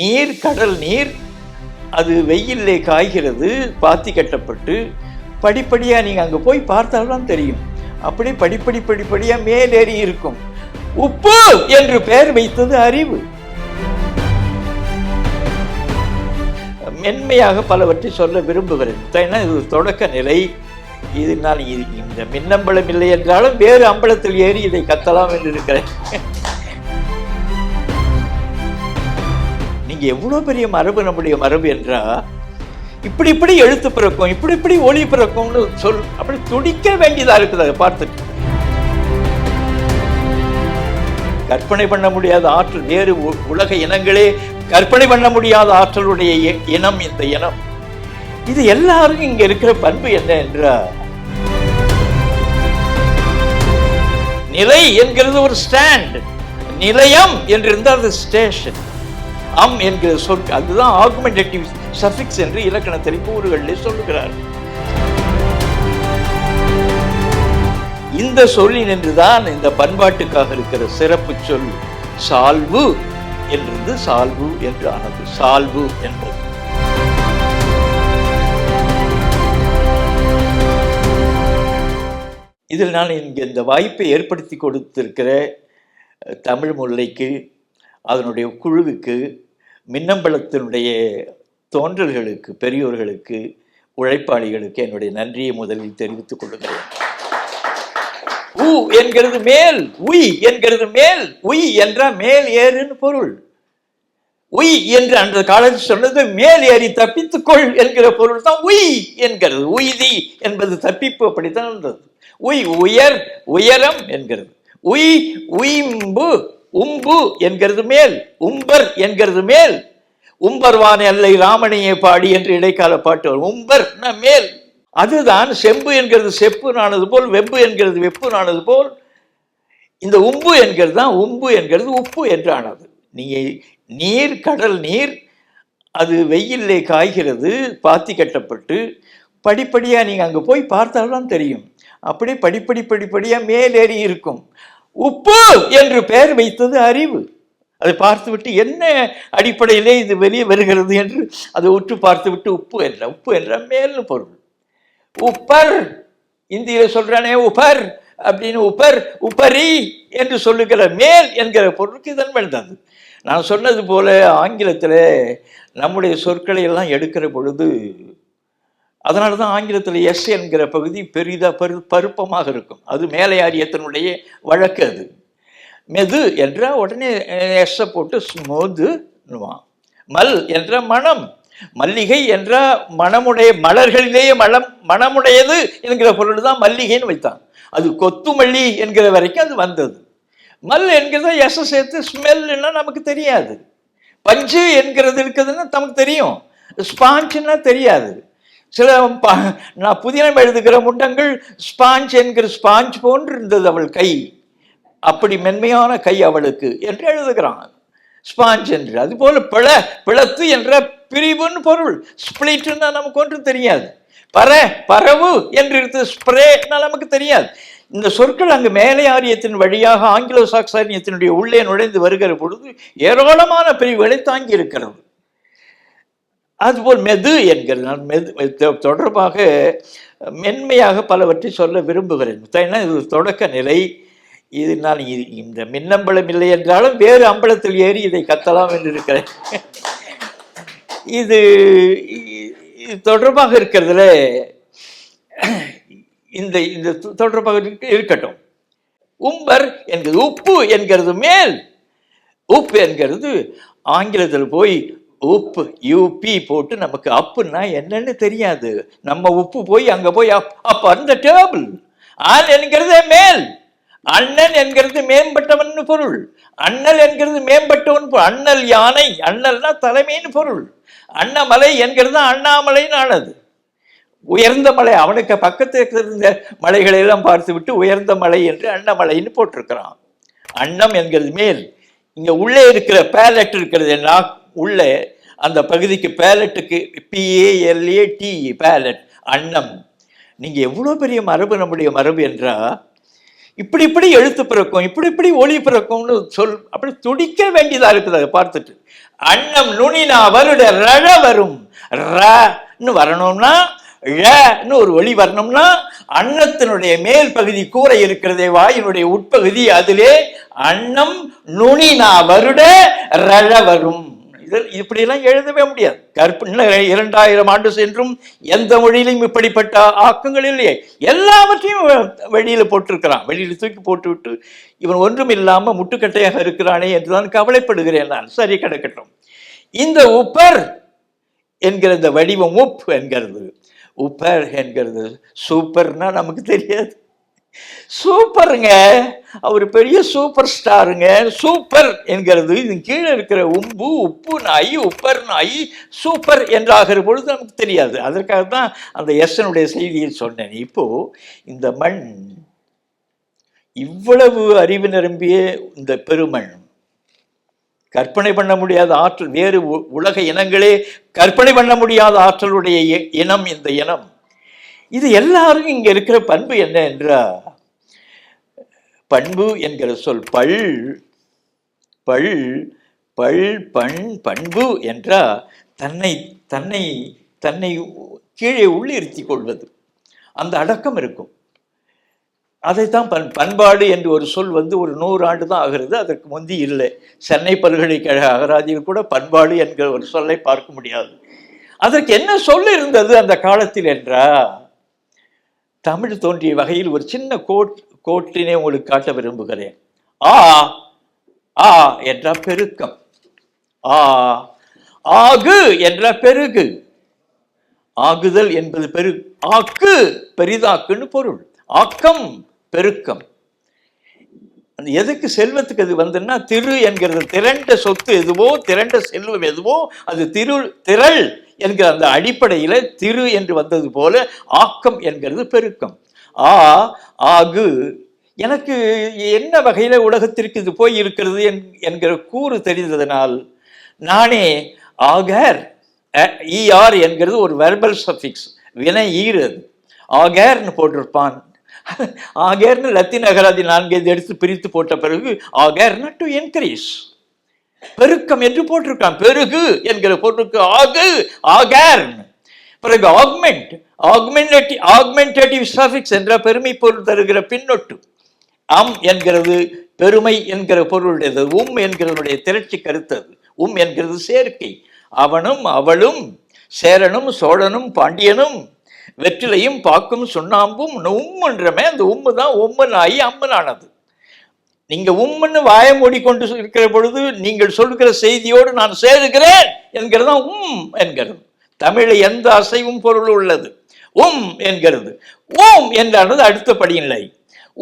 நீர் கடல் நீர் அது வெயிலே காய்கிறது பாத்தி கட்டப்பட்டு படிப்படியாக நீங்கள் அங்கே போய் பார்த்தால்தான் தெரியும். அப்படி படிப்படி படிப்படியாக மேலேறி இருக்கும். உப்பு என்று பெயர் வைத்தது அறிவு. மென்மையாக பலவற்றை சொல்ல விரும்புகிறேன். ஏன்னா இது தொடக்க நிலை. இது நான் இந்த மின்னம்பலம் இல்லை என்றாலும் வேறு அம்பலத்தில் ஏறி இதை கத்தலாம் என்று இருக்கிறேன். நீங்க எவ்வளோ பெரிய மரபு நம்முடைய மரபு என்றால் இப்படி இப்படி எழுத்து பிறக்கும் இப்படி இப்படி ஒளி பிறக்கும்னு சொல் அப்படி துடிக்க வேண்டியதாக இருக்குது அதை பார்த்துட்டு. கற்பனை பண்ண முடியாத ஆற்றல் வேறு உலக இனங்களே கற்பனை பண்ண முடியாத ஆற்றலுடைய இனம் இந்த இனம். இது எல்லாருக்கும் இங்க இருக்கிற பண்பு என்ன என்றா நிலை என்கிறது ஒரு ஸ்டாண்ட் நிலையம் என்று இருந்தால் அது ஸ்டேஷன். அம் என்கிற சொல் அதுதான் ஆகுமெண்டேட்டிவ் சஃபிக்ஸ் என்று இலக்கணத்தை கூறுகளில் சொல்லுகிறார். இந்த சொல்லின் என்றுதான் இந்த பண்பாட்டுக்காக இருக்கிற சிறப்பு சொல் சால்வு என்றிருந்து சால்வு என்று ஆனது சால்வு என்பது. இதில் நான் இங்கே இந்த வாய்ப்பை ஏற்படுத்தி கொடுத்திருக்கிற தமிழ் முல்லைக்கு அதனுடைய குழுவுக்கு மின்னம்பலத்தினுடைய தோன்றல்களுக்கு பெரியோர்களுக்கு உழைப்பாளிகளுக்கு என்னுடைய நன்றியை முதலில் தெரிவித்துக் கொள்கிறேன். உ என்கிறது மேல் உய் என்கிறது மேல் உய் என்ற மேல் ஏறுன்னு பொருள். உய் என்று அந்த காலத்தில் சொன்னது மேல் ஏறி தப்பித்துக்கொள் என்கிற பொருள் தான் உய் என்கிறது. உய்தி என்பது தப்பிப்பு அப்படித்தான் இருந்தது உய் உயர் உயரம் என்கிறது. உய் உய்ம்பு உம்பு என்கிறது மேல் உம்பர் என்கிறது மேல். உம்பர்வான் எல்லை ராமணியை பாடி என்று இடைக்கால பாட்டு வரும். உம்பர்னா மேல். அதுதான் செம்பு என்கிறது செப்பு நானது போல் வெம்பு என்கிறது வெப்பு நானது போல். இந்த உம்பு என்கிறது தான் உம்பு என்கிறது உப்பு என்றானது. நீங்கள் நீர் கடல் நீர் அது வெயிலே காய்கிறது பாத்தி கட்டப்பட்டு. படிப்படியாக நீங்கள் அங்கே போய் பார்த்தால்தான் தெரியும். அப்படியே படிப்படி படிப்படியாக மேலேறி இருக்கும். உப்பு என்று பெயர் வைத்தது அறிவு. அதை பார்த்துவிட்டு என்ன அடிப்படையிலே இது வெளியே வருகிறது என்று அதை உற்று பார்த்துவிட்டு உப்பு என்ற உப்பு என்ற மேல்னு பொருள். உப்பர் இந்தியில சொல்றானே உபர் அப்படின்னு உபர் உபரி என்று சொல்லுகிற மேல் என்கிற பொருளுக்கு இதன் வந்தது நான் சொன்னது போல ஆங்கிலத்தில் நம்முடைய சொற்களை எல்லாம் எடுக்கிற பொழுது அதனால தான் ஆங்கிலத்தில் எஸ் என்கிற பகுதி பெரிதா பரு பருப்பமாக இருக்கும். அது மேலையாரியத்தினுடைய வழக்கு அது. மெது என்றால் உடனே எஸ்ஸை போட்டு ஸ்மூதுன்னுவான் மல் என்ற மனம் மல்லிகை என்ற மணமுடைய மலர்களிலேயே மலம் மணமுடையது என்கிற பொருள் தான் மல்லிகைன்னு வைத்தான். அது கொத்துமல்லி என்கிற வரைக்கும் அது வந்தது. மல் என்கிறத எஸ் சேர்த்து ஸ்மெல்னா நமக்கு தெரியாது. பஞ்சு என்கிறது இருக்குதுன்னா நமக்கு தெரியும். ஸ்பாஞ்சுன்னா தெரியாது. சில நான் புதினம் எழுதுகிற முண்டங்கள் ஸ்பாஞ்ச் என்கிற ஸ்பாஞ்ச் போன்று இருந்தது அவள் கை. அப்படி மென்மையான கை அவளுக்கு என்று எழுதுகிறான். ஸ்பாஞ்ச் என்று. அதுபோல் பிள பிளத்து என்ற பிரிவுன்னு பொருள். ஸ்பிளிட்னா நமக்கு ஒன்றும் தெரியாது. பற பரவு என்று இருக்கு ஸ்ப்ரேனா நமக்கு தெரியாது. இந்த சொற்கள் அங்கு மேலே ஆரியத்தின் வழியாக ஆங்கிலோ சாக்சாரியத்தினுடைய உள்ளே நுழைந்து வருகிற பொழுது ஏராளமான பிரிவுகளை தாங்கி இருக்கிறது அதுபோல் மெது என்கிறது நான் மெது தொ- தொடர்பாக மென்மையாக பலவற்றை சொல்ல விரும்புகிறேன். ஏன்னா இது தொடக்க நிலை. இது நான் இது- இந்த மின்னம்பலம் இல்லை என்றாலும் வேறு அம்பலத்தில் ஏறி இதை கத்தலாம் என்று இருக்கிறேன். இது இது தொடர்பாக இருக்கிறதுல இந்த இந்த தொ- தொடர்பாக இருக்கட்டும். உம்பர் என்கிறது உப்பு என்கிறது மேல். உப்பு என்கிறது ஆங்கிலத்தில் போய் உப்பு யூபி போட்டு நமக்கு அப்புன்னா என்னன்னு தெரியாது. நம்ம உப்பு போய் அங்க போய் அப் அப் அந்த டேபிள் ஆள் என்கிறதே மேல். அண்ணன் என்கிறது மேம்பட்டவன் பொருள். அண்ணல் என்கிறது மேம்பட்டவன் பொருள். அண்ணல் யானை அண்ணல்னா தலைமைன்னு பொருள். அண்ணமலை என்கிறது அண்ணாமலைன்னு ஆனது. உயர்ந்த மலை அவனுக்கு பக்கத்தில் இருந்த மலைகளை எல்லாம் பார்த்து விட்டு உயர்ந்த மலை என்று அண்ணமலைன்னு போட்டிருக்கிறான். அன்னம் என்கிறது மேல். இங்க உள்ளே இருக்கிற பேலட் இருக்கிறது என்ன உள்ளே அந்த பகுதிக்கு பேலட்டுக்கு பிஏஎல்ஏ டிஇ பேலட் அன்னம். நீங்கள் எவ்வளோ பெரிய மரபு நம்முடைய மரபு என்றால் இப்படி இப்படி எழுத்து பிறக்கும் இப்படி இப்படி ஒளி பிறக்கும்னு சொல் அப்படி துடிக்க வேண்டியதாக இருக்குது அதை பார்த்துட்டு. அன்னம் நுனினா வருட ரழ வரும். ரன்னு வரணும்னா ழன்னு ஒரு ஒளி வரணும்னா அன்னத்தினுடைய மேல் பகுதி கூரை இருக்கிறதே வாயினுடைய உட்பகுதி அதிலே அன்னம் நுனினா வருட ரழ வரும். இதில் இப்படியெல்லாம் எழுதவே முடியாது. கற்பனை இரண்டாயிரம் ஆண்டு சென்றும் எந்த மொழியிலும் இப்படிப்பட்ட ஆக்கங்கள் இல்லையே. எல்லாவற்றையும் வெளியில் போட்டிருக்கிறான். வெளியில் தூக்கி போட்டுவிட்டு இவன் ஒன்றும் இல்லாமல் முட்டுக்கட்டையாக இருக்கிறானே என்றுதான் கவலைப்படுகிறேன் நான். சரி கிடக்கட்டும். இந்த உப்பர் என்கிற இந்த வடிவம் உப் என்கிறது. உப்பர் என்கிறது. சூப்பர்னா நமக்கு தெரியாது. சூப்பருங்க. அவர் பெரிய சூப்பர் ஸ்டாருங்க. சூப்பர் என்கிறது இது கீழே இருக்கிற உம்பு உப்பு நாய் உப்பர் நாய் சூப்பர் என்றாகிற பொழுது நமக்கு தெரியாது. அதற்காக தான் அந்த எஸ்னுடைய செய்தியை சொன்னேன். இப்போ இந்த மண் இவ்வளவு அறிவு நிரம்பிய இந்த பெருமண் கற்பனை பண்ண முடியாத ஆற்றல் வேறு உ- உலக இனங்களே கற்பனை பண்ண முடியாத ஆற்றலுடைய இனம் இந்த இனம். இது எல்லாரும் இங்கே இருக்கிற பண்பு என்ன என்றா பண்பு என்கிற சொல் பல் பல் பல் பண் பண்பு என்றால் தன்னை தன்னை தன்னை கீழே உள்ளிருத்திக் கொள்வது. அந்த அடக்கம் இருக்கும். அதைத்தான் பண் பண்பாடு என்று ஒரு சொல் வந்து ஒரு நூறு ஆண்டு தான் ஆகிறது. அதற்கு முந்தி இல்லை. சென்னை பல்கலைக்கழக அகராதியில் கூட பண்பாடு என்கிற ஒரு சொல்லை பார்க்க முடியாது. அதற்கு என்ன சொல் இருந்தது அந்த காலத்தில் என்றா? தமிழ் தோன்றிய வகையில் ஒரு சின்ன கோட் கோட்டினை உங்களுக்கு காட்ட விரும்புகிறேன். ஆ ஆ என்ற பெருக்கம். ஆ ஆகு என்ற பெருகு. ஆகுதல் என்பது பெரு ஆக்கு பெரிதாக்குன்னு பொருள். ஆக்கம் பெருக்கம். அந்த எதுக்கு செல்வத்துக்கு அது வந்துன்னா திரு என்கிறது திரண்ட சொத்து எதுவோ திரண்ட செல்வம் எதுவோ அது திரு திரள் என்கிற அந்த அடிப்படையில் திரு என்று வந்தது போல ஆக்கம் என்கிறது பெருக்கம். ஆ ஆகு. எனக்கு என்ன வகையில் உலகத்திற்கு இது போய் இருக்கிறது என்- என்கிற கூறு தெரிந்ததனால் நானே ஆகர் இஆர் என்கிறது ஒரு வெர்பல் சஃபிக்ஸ் வினை ஈரது ஆகர்னு போட்டிருப்பான். ஆகேர்னு லத்தீன் அகராதி நான்கு எடுத்து பிரித்து போட்ட பிறகு ஆகர்னா டு என்கரேஜ் பெருக்கம் என்று போட்டிருக்கான். பெருகு என்கிற பொருளுக்கு ஆகு ஆகேர்னு. பிறகு ஆக்மெண்ட் ஆக்மெண்டேட்டிவ் ஆக்மெண்டேட்டிவ் சஃபிக்ஸ் என்ற பெருமை பொருள் தருகிற பின்னொட்டு. அம் என்கிறது பெருமை என்கிற பொருளுடையது உம் என்கிறதுடைய திரட்சி கருத்தது. உம் என்கிறது சேர்க்கை. அவனும் அவளும் சேரனும் சோழனும் பாண்டியனும் வெற்றிலையும் பாக்கும் சுண்ணாம்பும் உம்முன்றமே அந்த உம்மு தான் உம்மனாகி அம்மனானது. நீங்கள் உம்முன்னு வாய மூடிக்கொண்டு இருக்கிற பொழுது நீங்கள் சொல்கிற செய்தியோடு நான் சேருகிறேன் என்கிறது தான் உம் என்கிறது. தமிழில் எந்த அசைவும் பொருள் உள்ளது. உம் என்கிறது. ஓம் என்றானது அடுத்த படியில்லை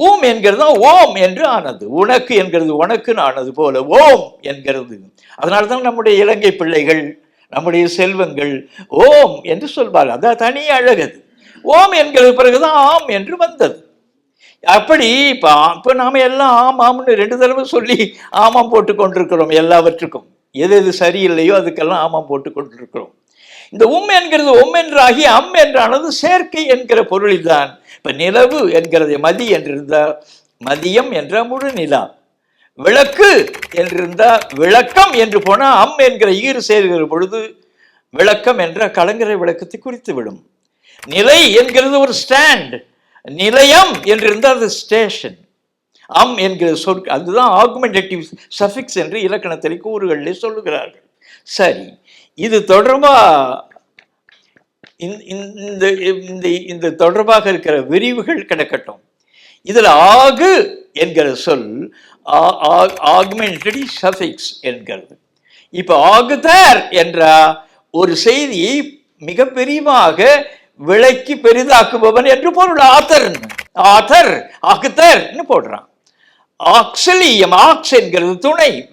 ஊம் என்கிறது தான் ஓம் என்று ஆனது. உனக்கு என்கிறது உனக்குன்னு ஆனது போல ஓம் என்கிறது. அதனால தான் நம்முடைய இலங்கை பிள்ளைகள் நம்முடைய செல்வங்கள் ஓம் என்று சொல்வார் அதான் தனி அழகது. ஓம் என்கிறது பிறகுதான் ஆம் என்று வந்தது. அப்படி இப்போ இப்போ நாம எல்லாம் ஆம் ஆம்னு ரெண்டு தடவை சொல்லி ஆமாம் போட்டு கொண்டிருக்கிறோம் எல்லாவற்றுக்கும். எது எது சரியில்லையோ அதுக்கெல்லாம் ஆமாம் போட்டு கொண்டிருக்கிறோம். இந்த உம் என்கிறது உம் என்றாகி அம் என்றானது சேர்க்கை என்கிற பொருளில் தான் இப்ப நிலவு என்கிறது மதி என்றிருந்தால் மதியம் என்ற முழு நிலா. விளக்கு என்றிருந்தால் விளக்கம் என்று போனால் அம் என்கிற ஈறு சேர்கிற பொழுது விளக்கம் என்ற கலங்கரை விளக்கத்தை குறித்து விடும் நிலை என்கிறது ஒரு ஸ்டாண்ட். நிலையம் என்றிருந்தால் அது ஸ்டேஷன். அம் என்கிற சொற் அதுதான் ஆகுமெண்டேட்டிவ் சஃபிக்ஸ் என்று இலக்கணத்தில் கூறுகளிலே சொல்லுகிறார்கள். சரி. இது தொடர்பா இந்த- இந்த இந்த தொடர்பாக இருக்கிற விரிவுகள் கிடக்கட்டும். இதுல ஆகு என்கிற சொல் ஆகுமெண்டடி சஃபிக்ஸ் என்கிறது. இப்ப ஆகுதர் என்ற ஒரு செய்தியை மிக பெரியமாக விளக்கி பெரிதாக்குபவன் என்று பொருள். ஆத்தர் ஆத்தர் ஆகுதர்னு போடுறான். ஆக்சலியம் ஆக்ஸ் என்கிறது துணை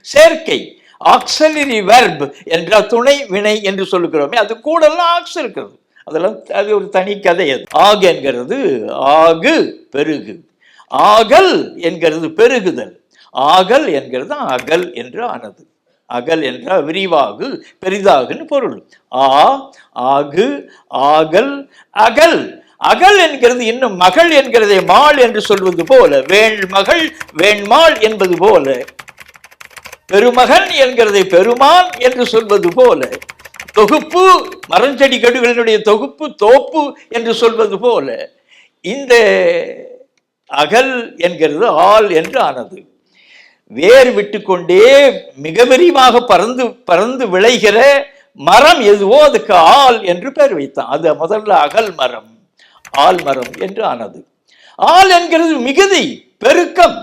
சேர்க்கை. ஆக்சலரி வெர்ப் என்ற துணை வினை என்று சொல்லுகிறோமே அது கூடலாம் ஆக்ஸ் இருக்கிறது. அதெல்லாம் அது ஒரு தனி கதை அது. ஆக என்கிறது ஆகு பெருகு. ஆகல் என்கிறது பெருகுதல். ஆகல் என்கிறது அகல் என்று ஆனது. அகல் என்றால் விரிவாகு பெரிதாகுன்னு பொருள். ஆ ஆகு ஆகல் அகல். அகல் என்கிறது இன்னும் மகள் என்கிறதை மாள் என்று சொல்வது போல வேள் மகள் வேண்மாள் என்பது போல. பெருமகன் என்கிறதை பெருமான் என்று சொல்வது போல தொகுப்பு மரஞ்செடி கடுகளினுடைய தொகுப்பு தோப்பு என்று சொல்வது போல இந்த அகல் என்கிறது ஆள் என்று ஆனது. வேர் விட்டுக்கொண்டே மிக விரிவாக பறந்து பறந்து விளைகிற மரம் எதுவோ அதுக்கு ஆள் என்று பெயர் வைத்தான். அது முதல்ல அகல் மரம் ஆள் மரம் என்று ஆனது. ஆள் என்கிறது மிகுதி பெருக்கம்.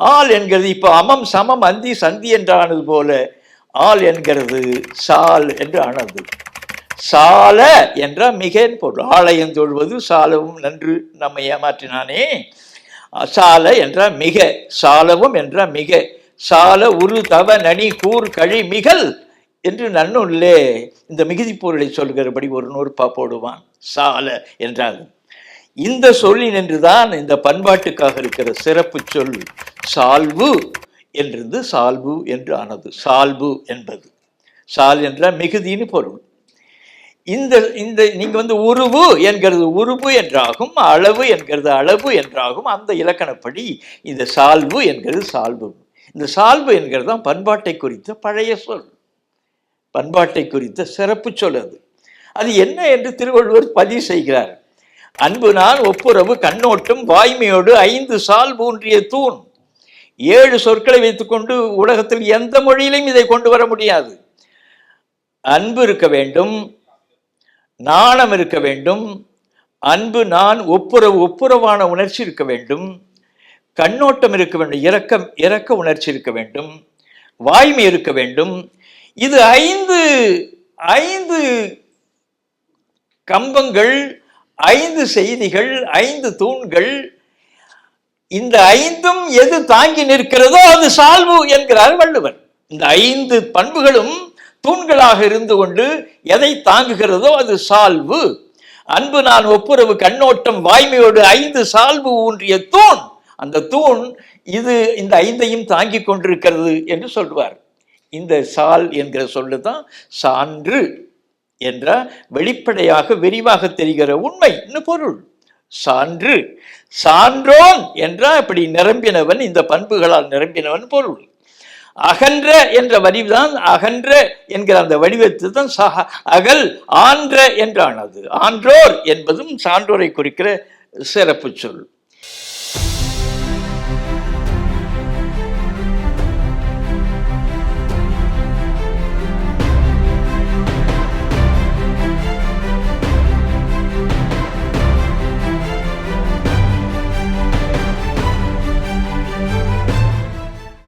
ஆள் என்கிறது இப்போ அமம் சமம் அந்தி சந்தி என்று ஆனது போல ஆள் என்கிறது சால் என்று ஆனது. சால என்றால் மிகன் பொருள். ஆலயம் தொழுவது சாலவும் நன்று நம்மை ஏமாற்றினானே. சால என்றால் மிக சாலவும் என்றால் மிக. சால உரு தவ நனி கூர் கழி மிகல் என்று நன்னுள்ளே இந்த மிகுதி பொருளை சொல்கிறபடி ஒரு நூறு போடுவான். சால என்றால் இந்த சொல்லின் என்றுதான் இந்த பண்பாட்டுக்காக இருக்கிற சிறப்பு சொல் சால்வு என்றிருந்து சால்பு என்று ஆனது. சால்பு என்பது. சால் என்றால் மிகுதின்னு பொருள். இந்த இந்த நீங்க வந்து உருவு என்கிறது உருவு என்றாகும் அளவு என்கிறது அளவு என்றாகும் அந்த இலக்கணப்படி இந்த சால்வு என்கிறது சால்பு இந்த சால்பு என்கிறது தான் பண்பாட்டை குறித்த பழைய சொல். பண்பாட்டை குறித்த சிறப்பு சொல் அது. அது என்ன என்று திருவள்ளுவர் பதிவு செய்கிறார். அன்பு நான் ஒப்புரவு கண்ணோட்டம் வாய்மையோடு ஐந்து சால் ஊன்றிய தூண். ஏழு சொற்களை வைத்துக்கொண்டு உலகத்தில் எந்த மொழியிலையும் இதை கொண்டு வர முடியாது. அன்பு இருக்க வேண்டும் நாணம் இருக்க வேண்டும் அன்பு நான் ஒப்புரவு ஒப்புரவான உணர்ச்சி இருக்க வேண்டும் கண்ணோட்டம் இருக்க வேண்டும் இரக்கம் இரக்க உணர்ச்சி இருக்க வேண்டும் வாய்மை இருக்க வேண்டும். இது ஐந்து ஐந்து கம்பங்கள் ஐந்து செய்திகள் ஐந்து தூண்கள். இந்த ஐந்தும் எது தாங்கி நிற்கிறதோ அது சால்வு என்கிறார் வள்ளுவர். இந்த ஐந்து பண்புகளும் தூண்களாக இருந்து கொண்டு எதை தாங்குகிறதோ அது சால்வு. அன்பு நான் ஒப்புரவு கண்ணோட்டம் வாய்மையோடு ஐந்து சால்வு ஊன்றிய தூண். அந்த தூண் இது இந்த ஐந்தையும் தாங்கி கொண்டிருக்கிறது என்று சொல்வார். இந்த சால் என்கிற சொல்லு தான் சான்று. என்ற வெளிப்படையாக விரிவாக தெரிகிற உண்மை இன்னும் பொருள். சான்று சான்றோன் என்றால் இப்படி நிரம்பினவன் இந்த பண்புகளால் நிரம்பினவன் பொருள். அகன்ற என்ற வடிவுதான் அகன்ற என்கிற அந்த வடிவத்தை தான் சக அகல் ஆன்ற என்றானது. ஆன்றோர் என்பதும் சான்றோரை குறிக்கிற சிறப்பு சொல்.